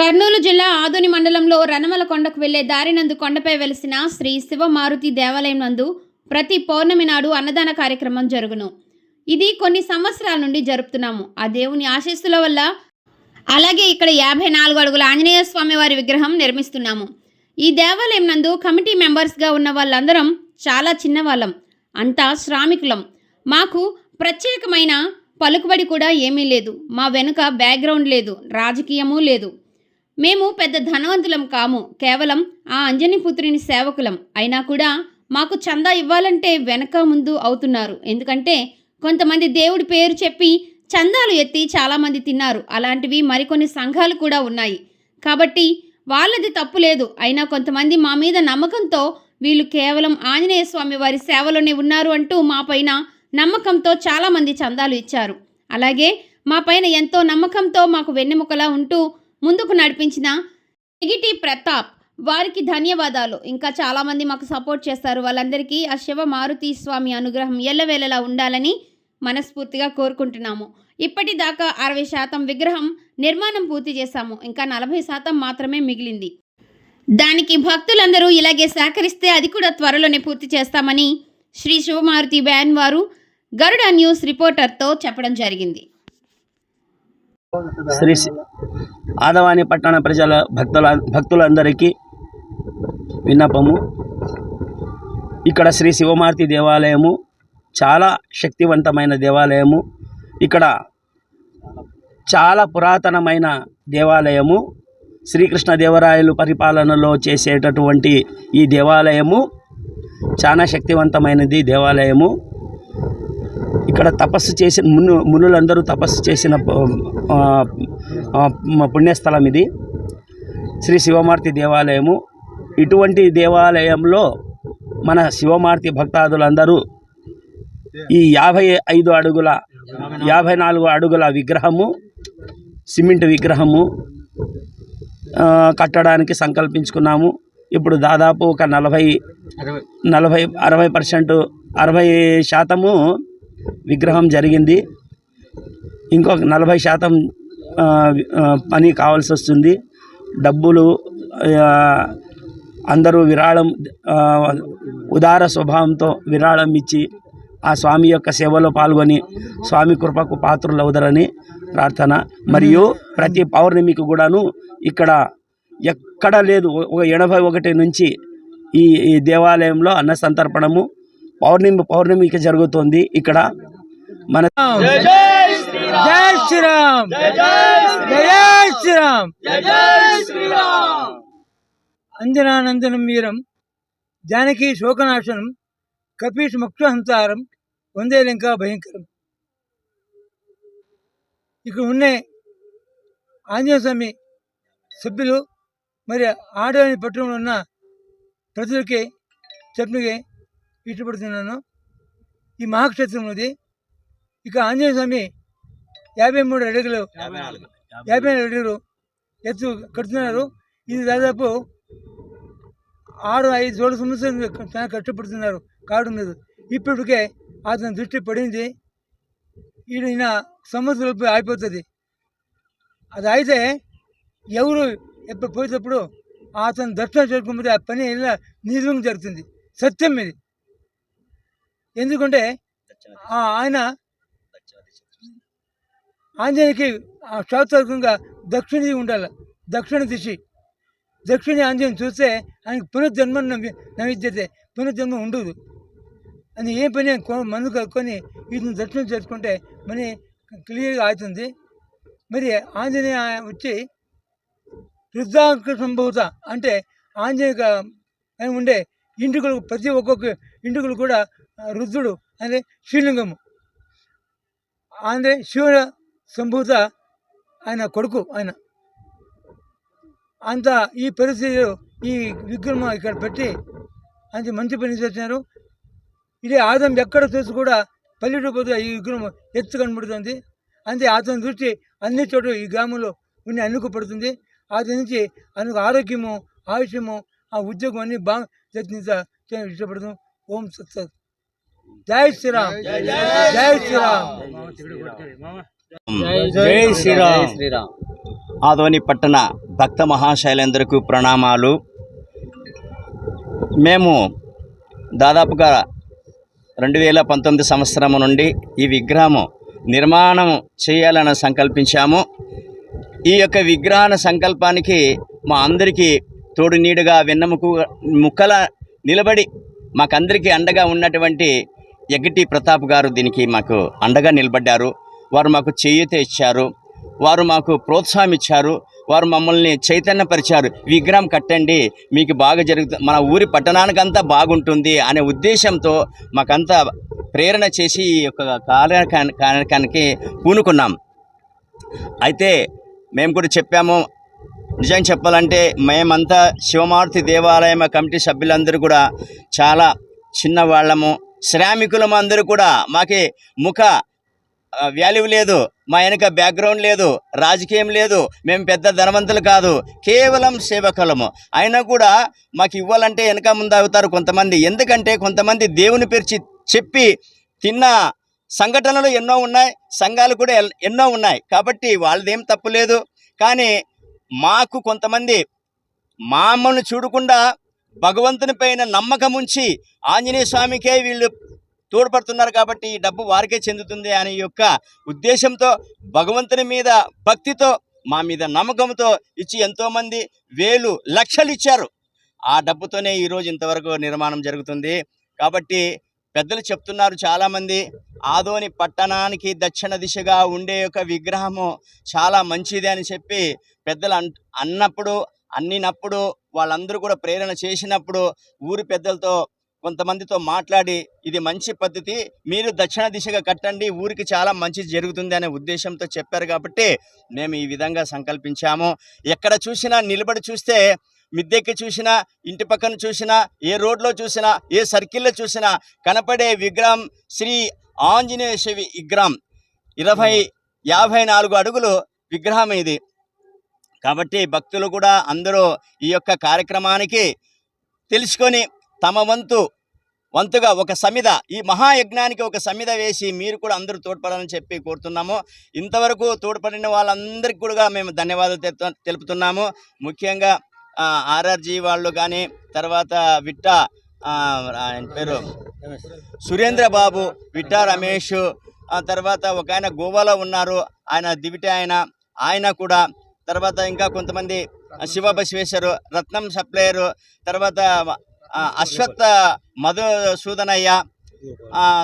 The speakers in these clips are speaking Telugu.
కర్నూలు జిల్లా ఆదోని మండలంలో రణమల కొండకు వెళ్ళే దారినందు కొండపై వెలిసిన శ్రీ శివమారుతి దేవాలయం నందు ప్రతి పౌర్ణమి నాడు అన్నదాన కార్యక్రమం జరుగును. ఇది కొన్ని సంవత్సరాల నుండి జరుపుతున్నాము. ఆ దేవుని ఆశీస్సుల వల్ల అలాగే ఇక్కడ యాభై నాలుగు అడుగుల ఆంజనేయ స్వామి వారి విగ్రహం నిర్మిస్తున్నాము. ఈ దేవాలయం నందు కమిటీ మెంబర్స్గా ఉన్న వాళ్ళందరం చాలా చిన్నవాళ్ళం. అంతా శ్రామికులం. మాకు ప్రత్యేకమైన పలుకుబడి కూడా ఏమీ లేదు. మా వెనుక బ్యాక్గ్రౌండ్ లేదు. రాజకీయము లేదు. మేము పెద్ద ధనవంతులం కాము. కేవలం ఆ అంజనీపుత్రిని సేవకులం. అయినా కూడా మాకు చందా ఇవ్వాలంటే వెనక ముందు అవుతున్నారు. ఎందుకంటే కొంతమంది దేవుడి పేరు చెప్పి చందాలు ఎత్తి చాలామంది తిన్నారు. అలాంటివి మరికొన్ని సంఘాలు కూడా ఉన్నాయి. కాబట్టి వాళ్ళది తప్పు లేదు. అయినా కొంతమంది మా మీద నమ్మకంతో వీళ్ళు కేవలం ఆంజనేయ స్వామి వారి సేవలోనే ఉన్నారు అంటూ మా పైన నమ్మకంతో చాలామంది చందాలు ఇచ్చారు. అలాగే మా పైన ఎంతో నమ్మకంతో మాకు వెన్నెముకలా ఉంటూ ముందుకు నడిపించిన ఎగిటి ప్రతాప్ వారికి ధన్యవాదాలు. ఇంకా చాలామంది మాకు సపోర్ట్ చేస్తారు. వాళ్ళందరికీ ఆ శివ మారుతి స్వామి అనుగ్రహం ఎల్లవేళలా ఉండాలని మనస్ఫూర్తిగా కోరుకుంటున్నాము. ఇప్పటిదాకా అరవై శాతం విగ్రహం నిర్మాణం పూర్తి చేశాము. ఇంకా నలభై శాతం మాత్రమే మిగిలింది. దానికి భక్తులందరూ ఇలాగే సహకరిస్తే అది కూడా త్వరలోనే పూర్తి చేస్తామని శ్రీ శివమారుతి బ్యాన్ వారు గరుడ న్యూస్ రిపోర్టర్తో చెప్పడం జరిగింది. శ్రీ ఆదవాని పట్టణ ప్రజల భక్తుల భక్తులందరికీ విన్నపము. ఇక్కడ శ్రీ శివమార్తి దేవాలయము చాలా శక్తివంతమైన దేవాలయము. ఇక్కడ చాలా పురాతనమైన దేవాలయము. శ్రీకృష్ణదేవరాయలు పరిపాలనలో చేసేటటువంటి ఈ దేవాలయము చాలా శక్తివంతమైనది దేవాలయము. ఇక్కడ తపస్సు చేసిన మును మునులందరూ తపస్సు చేసిన పుణ్యస్థలం ఇది. శ్రీ శివమార్తి దేవాలయము. ఇటువంటి దేవాలయంలో మన శివమార్తి భక్తాదులందరూ ఈ యాభై ఐదు అడుగుల యాభై నాలుగు అడుగుల విగ్రహము సిమెంట్ విగ్రహము కట్టడానికి సంకల్పించుకున్నాము. ఇప్పుడు దాదాపు ఒక నలభై నలభై అరవై పర్సెంట్ అరవై శాతము విగ్రహం జరిగింది. ఇంకొక నలభై శాతం పని కావాల్సి వస్తుంది. డబ్బులు అందరూ విరాళం ఉదార స్వభావంతో విరాళం ఇచ్చి ఆ స్వామి యొక్క సేవలో పాల్గొని స్వామి కృపకు పాత్రులవుదరని ప్రార్థన. మరియు ప్రతి పౌర్ణమికి కూడాను ఇక్కడ ఎక్కడ లేదు ఒక ఎనభై ఒకటి నుంచి ఈ ఈ దేవాలయంలో అన్న సంతర్పణము పౌర్ణమి పౌర్ణమికి జరుగుతుంది. ఇక్కడ మన జై శ్రీరామ్. జై శ్రీరామ్. అంజనానందనం వీరం జానకి శోకనాశనం కపీష్ ముక్షహంసారం వందే లింకా భయంకరం. ఇక్కడ ఉండే ఆంజనేయ స్వామి సభ్యులు మరి ఆడవాని పట్టణంలో ఉన్న ప్రజలకి చెప్పనికి ఇష్టపడుతున్నాను ఈ మహాక్షేత్రంలోది ఇక ఆంజనేయ స్వామి యాభై మూడు అడుగులు యాభై నాలుగు. అడుగులు ఎత్తు కడుతున్నారు. ఇది దాదాపు ఆరు ఐదు ఏడు సంవత్సరాలు చాలా కష్టపడుతున్నారు. కావడం లేదు. ఇప్పటికే అతని దృష్టి పడింది. ఈయన సంవత్సరాలు అయిపోతుంది అది అయితే ఎవరు ఎప్పుడు పోయేటప్పుడు అతను దర్శనం చేసుకోకపోతే ఆ పని ఇలా నిర్వంగా జరుగుతుంది. సత్యం ఇది. ఎందుకంటే ఆ ఆయన ఆంజనేయకి ఆ శాస్త్రకంగా దక్షిణ ఉండాలి దక్షిణ దిశ. దక్షిణ ఆంజనేయం చూస్తే ఆయనకి పునర్జన్మ నమ్మి నవిద్యతే పునర్జన్మ ఉండదు. అని ఏ పని మందు కలుపుకొని వీటిని దర్శనం చేసుకుంటే మనీ క్లియర్గా అవుతుంది మరి ఆంజనేయ వచ్చి రుద్రాంక సంభూత అంటే ఆంజనేయ ఉండే ఇంటికలు ప్రతి ఒక్కొక్క ఇంటికలు కూడా రుద్రుడు అంటే శ్రీలింగము. అంటే శివుల సంభూత ఆయన కొడుకు ఆయన. అంత ఈ పరిస్థితిలో ఈ విగ్రహం ఇక్కడ పెట్టి అంత మంచి పని చేస్తున్నారు. ఇది ఆదం ఎక్కడ చూసి కూడా పల్లెటూరు పోతే ఈ విగ్రహం ఎత్తు కనబడుతుంది. అంతే అతని దృష్టి అన్ని చోట్ల ఈ గ్రామంలో ఉండి అనుకు పడుతుంది అతని నుంచి అనుకు ఆరోగ్యము ఆయుష్యము ఆ ఉద్యోగం అన్ని బాగా యత్నించ ఇష్టపడుతుంది ఓం సత్సత్. సత్ జై శ్రీరామ్. జై శ్రీరామ్. జై శ్రీరామ్. శ్రీరామ్. ఆదోని పట్టణ భక్త మహాశైలందరికీ ప్రణామాలు. మేము దాదాపుగా రెండు వేల పంతొమ్మిది సంవత్సరం నుండి ఈ విగ్రహం నిర్మాణం చేయాలని సంకల్పించాము. ఈ యొక్క విగ్రహణ సంకల్పానికి మా అందరికీ తోడు నీడుగా వెన్నముకు ముక్కల నిలబడి మాకందరికీ అండగా ఉన్నటువంటి ఎగ్గటి ప్రతాప్ గారు దీనికి మాకు అండగా నిలబడ్డారు. వారు మాకు చేయూత ఇచ్చారు. వారు మాకు ప్రోత్సాహం ఇచ్చారు వారు మమ్మల్ని చైతన్యపరిచారు. విగ్రహం కట్టండి. మీకు బాగా జరుగుతుంది మన ఊరి పట్టణానికంతా బాగుంటుంది అనే ఉద్దేశంతో మాకంతా ప్రేరణ చేసి ఈ యొక్క కార్యక్రమానికి పూనుకున్నాం. అయితే మేము కూడా చెప్పాము. నిజంగా చెప్పాలంటే మేమంతా శివమారుతి దేవాలయం కమిటీ సభ్యులందరూ కూడా చాలా చిన్నవాళ్ళము. శ్రామికులం అందరూ కూడా మాకి ముఖ వాల్యూ లేదు మా వెనక బ్యాక్గ్రౌండ్ లేదు రాజకీయం లేదు మేము పెద్ద ధనవంతులు కాదు కేవలం సేవకులము. అయినా కూడా మాకు ఇవ్వాలంటే వెనక ముందు అవుతారు కొంతమంది. ఎందుకంటే కొంతమంది దేవుని పేర్చి చెప్పి తిన్న సంఘటనలు ఎన్నో ఉన్నాయి సంఘాలు కూడా ఎల్- ఎన్నో ఉన్నాయి. కాబట్టి వాళ్ళదేం తప్పు లేదు. కానీ మాకు కొంతమంది మామను చూడకుండా భగవంతుని పైన నమ్మకం ఉంచి ఆంజనేయ స్వామికే వీళ్ళు తోడ్పడుతున్నారు కాబట్టి ఈ డబ్బు వారికే చెందుతుంది అనే యొక్క ఉద్దేశంతో భగవంతుని మీద భక్తితో మా మీద నమ్మకంతో ఇచ్చి ఎంతోమంది వేలు లక్షలు ఇచ్చారు. ఆ డబ్బుతోనే ఈరోజు ఇంతవరకు నిర్మాణం జరుగుతుంది. కాబట్టి పెద్దలు చెప్తున్నారు చాలామంది ఆదోని పట్టణానికి దక్షిణ దిశగా ఉండే యొక్క విగ్రహము చాలా మంచిది అని చెప్పి పెద్దలు అన్ అన్నప్పుడు అన్నినప్పుడు వాళ్ళందరూ కూడా ప్రేరణ చేసినప్పుడు ఊరి పెద్దలతో కొంతమందితో మాట్లాడి ఇది మంచి పద్ధతి మీరు దక్షిణ దిశగా కట్టండి ఊరికి చాలా మంచి జరుగుతుంది అనే ఉద్దేశంతో చెప్పారు కాబట్టి మేము ఈ విధంగా సంకల్పించాము. ఎక్కడ చూసినా నిలబడి చూస్తే మిద్దెక్కి చూసినా ఇంటి పక్కన చూసినా ఏ రోడ్లో చూసినా ఏ సర్కిల్లో చూసినా కనపడే విగ్రహం శ్రీ ఆంజనేయ విగ్రహం. ఇరవై యాభై నాలుగు అడుగులు విగ్రహం ఇది. కాబట్టి భక్తులు కూడా అందరూ ఈ యొక్క కార్యక్రమానికి తెలుసుకొని తమ వంతు వంతుగా ఒక సమిద ఈ మహాయజ్ఞానికి ఒక సమిద వేసి మీరు కూడా అందరూ తోడ్పడాలని చెప్పి కోరుతున్నాము. ఇంతవరకు తోడ్పడిన వాళ్ళందరికీ కూడా మేము ధన్యవాదాలు తెలు- తెలుపుతున్నాము. ముఖ్యంగా ఆర్ఆర్జీ వాళ్ళు కానీ తర్వాత విట్ట ఆయన పేరు? సురేంద్ర బాబు విట్టా రమేష్ ఆ తర్వాత ఒక ఆయన గోవాలో ఉన్నారు. ఆయన దివిటి ఆయన ఆయన కూడా తర్వాత ఇంకా కొంతమంది శివ బసవేశ్వరు రత్నం సప్లయరు తర్వాత ఆ, అశ్వత్థ మధుసూదనయ్య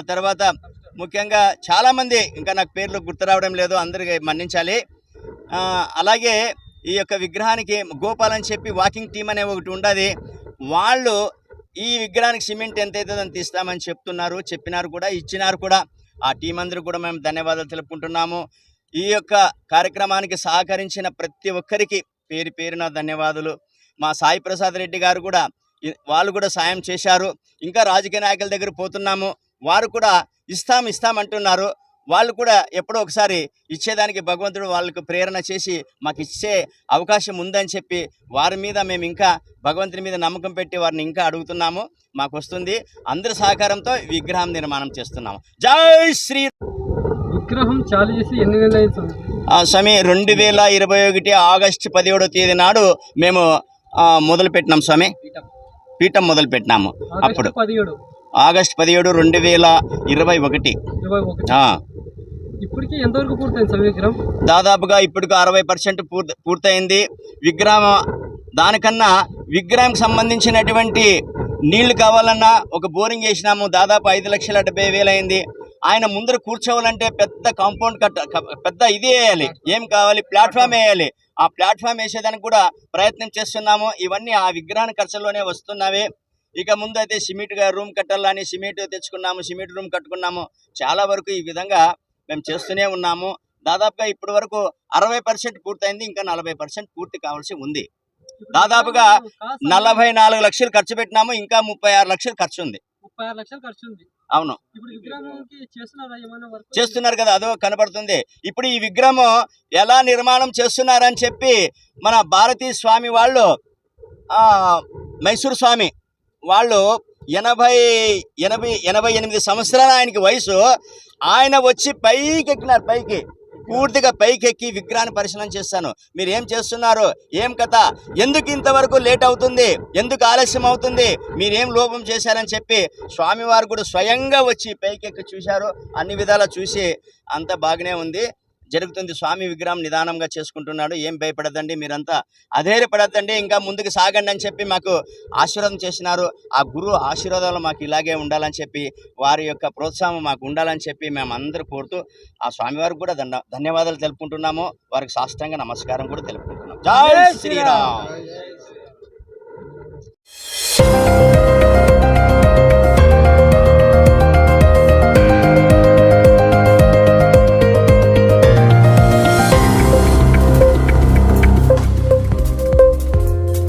తర్వాత ముఖ్యంగా చాలామంది ఇంకా నాకు పేర్లు గుర్తు రావడం లేదు అందరికి మన్నించాలి. అలాగే ఈ యొక్క విగ్రహానికి గోపాల్ అని చెప్పి వాకింగ్ టీం అనే ఒకటి ఉండదు. వాళ్ళు ఈ విగ్రహానికి సిమెంట్ ఎంత అవుతుందో అంత ఇస్తామని చెప్తున్నారు చెప్పినారు కూడా ఇచ్చినారు కూడా. ఆ టీం అందరూ కూడా మేము ధన్యవాదాలు తెలుపుకుంటున్నాము. ఈ యొక్క కార్యక్రమానికి సహకరించిన ప్రతి ఒక్కరికి పేరు పేరున ధన్యవాదాలు. మా సాయి ప్రసాద్ రెడ్డి గారు కూడా వాళ్ళు కూడా సాయం చేశారు. ఇంకా రాజకీయ నాయకుల దగ్గర పోతున్నాము. వారు కూడా ఇస్తాం ఇస్తాం అంటున్నారు. వాళ్ళు కూడా ఎప్పుడో ఒకసారి ఇచ్చేదానికి భగవంతుడు వాళ్ళకు ప్రేరణ చేసి మాకు ఇచ్చే అవకాశం ఉందని చెప్పి వారి మీద మేము ఇంకా భగవంతుని మీద నమ్మకం పెట్టి వారిని ఇంకా అడుగుతున్నాము. మాకు వస్తుంది. అందరి సహకారంతో విగ్రహం నిర్మాణం చేస్తున్నాము. జై శ్రీ విగ్రహం చాలు చేసి ఎన్ని నెలలు స్వామి? రెండు వేల ఇరవై ఒకటి ఆగస్టు పదిహేడో తేదీ నాడు మేము ఆ, మొదలు పెట్టినాం స్వామి. పీఠం. మొదలు పెట్టినాము అప్పుడు. ఆగస్టు పదిహేడు రెండు వేల ఇరవై ఒకటి. ఇప్పటికి ఎంతవరకు పూర్తయింది విగ్రహం? దాదాపుగా ఇప్పటికి అరవై పర్సెంట్ పూర్తి పూర్తయింది. విగ్రహం దానికన్నా విగ్రహంకి సంబంధించినటువంటి నీళ్ళు కావాలన్నా ఒక బోరింగ్ వేసినాము. దాదాపు ఐదు లక్షల డెబ్బై వేలు అయింది. ఆయన ముందర కూర్చోవాలంటే పెద్ద కాంపౌండ్ కట్ట పెద్ద ఇది వేయాలి. ఏం కావాలి? ప్లాట్ఫామ్ వేయాలి. ఆ ప్లాట్ఫామ్ వేసేదానికి కూడా ప్రయత్నం చేస్తున్నాము. ఇవన్నీ ఆ విగ్రహాన్ని ఖర్చులోనే వస్తున్నవి. ఇక ముందు అయితే సిమెంట్గా రూమ్ కట్టాలని సిమెంట్ తెచ్చుకున్నాము సిమెంట్ రూమ్ కట్టుకున్నాము. చాలా వరకు ఈ విధంగా మేము చేస్తూనే ఉన్నాము. దాదాపుగా ఇప్పటి వరకు అరవై పర్సెంట్ పూర్తయింది ఇంకా నలభై పర్సెంట్ పూర్తి కావాల్సి ఉంది. దాదాపుగా నలభై నాలుగు లక్షలు ఖర్చు పెట్టినాము ఇంకా ముప్పై ఆరు లక్షలు ఖర్చు ఉంది. ముప్పై ఆరు లక్షలు ఖర్చు ఉంది. అవును. చేస్తున్నారా? కదా అదో కనబడుతుంది. ఇప్పుడు ఈ విగ్రహం ఎలా నిర్మాణం చేస్తున్నారని చెప్పి మన భారతీ స్వామి వాళ్ళు ఆ, మైసూర్ స్వామి వాళ్ళు ఎనభై ఎనభై ఎనభై ఎనిమిది సంవత్సరాల ఆయనకి వయసు. ఆయన వచ్చి పైకి ఎక్కినారు పైకి. పూర్తిగా పైకెక్కి విగ్రహాన్ని పరిశీలన చేస్తాను మీరు ఏం చేస్తున్నారు? ఏం కథ? ఎందుకు ఇంతవరకు లేట్ అవుతుంది? ఎందుకు ఆలస్యం అవుతుంది? మీరేం లోపం చేశారని చెప్పి స్వామివారు కూడా స్వయంగా వచ్చి పైకెక్కి చూశారు. అన్ని విధాలా చూసి అంత బాగానే ఉంది. జరుగుతుంది. స్వామి విగ్రహం నిదానంగా చేసుకుంటున్నాడు. ఏం భయపడద్దండి మీరంతా. అధైర్యపడద్దండి. ఇంకా ముందుకు సాగండి అని చెప్పి మాకు ఆశీర్వాదం చేసినారు. ఆ గురు ఆశీర్వాదాలు మాకు ఇలాగే ఉండాలని చెప్పి వారి యొక్క ప్రోత్సాహం మాకు ఉండాలని చెప్పి మేము అందరూ కోరుతూ ఆ స్వామివారికి కూడా దండ ధన్యవాదాలు తెలుపుకుంటున్నాము. వారికి శాస్త్రంగా నమస్కారం కూడా తెలుపుకుంటున్నాం. జై శ్రీరామ్.